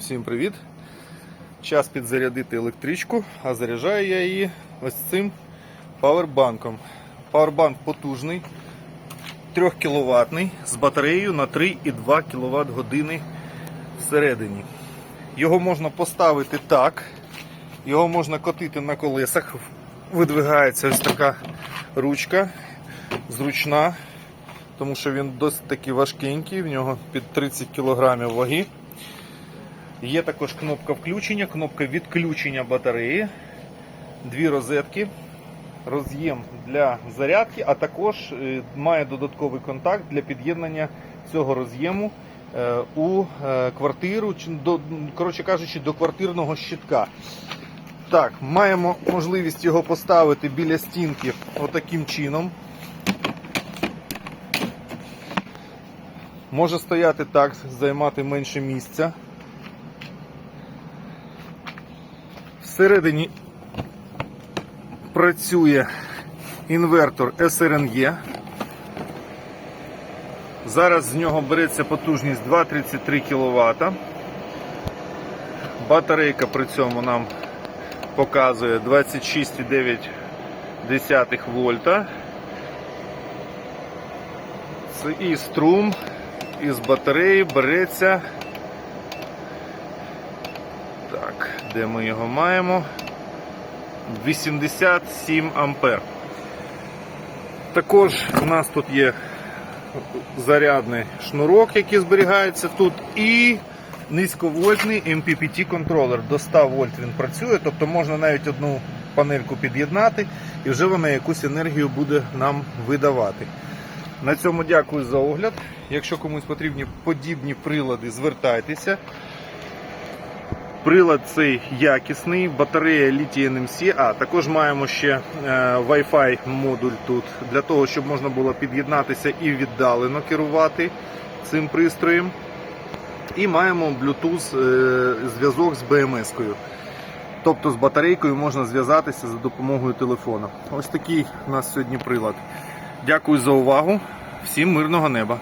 Всім привіт! Час підзарядити електричку, а заряджаю я її ось цим павербанком. Павербанк потужний, 3 кВт з батареєю на 3,2 кВт години всередині. Його можна поставити так, його можна котити на колесах. Видвигається ось така ручка, зручна, тому що він досить таки важкенький, в нього під 30 кг ваги. Є також кнопка включення, кнопка відключення батареї, дві розетки, роз'єм для зарядки, а також е, має додатковий контакт для під'єднання цього роз'єму е, у е, квартиру, коротше кажучи, до квартирного щитка. Так, маємо можливість його поставити біля стінки отаким чином. Може стояти так, займати менше місця. Всередині працює інвертор SRNE. Зараз з нього береться потужність 2,33 кВт. Батарейка при цьому нам показує 26,9 вольта. Це і струм із батареї береться. Так, де ми його маємо? 87 ампер. Також у нас тут є зарядний шнурок, який зберігається тут, і низьковольтний MPPT контролер. До 100 вольт він працює, тобто можна навіть одну панельку під'єднати і вже вона якусь енергію буде нам видавати. На цьому дякую за огляд. Якщо комусь потрібні подібні прилади, звертайтеся. Прилад цей якісний, батарея Lithium NMC, а також маємо ще е, Wi-Fi модуль тут для того, щоб можна було під'єднатися і віддалено керувати цим пристроєм. І маємо Bluetooth е, зв'язок з BMS-кою. Тобто з батарейкою можна зв'язатися за допомогою телефону. Ось такий у нас сьогодні прилад. Дякую за увагу. Всім мирного неба!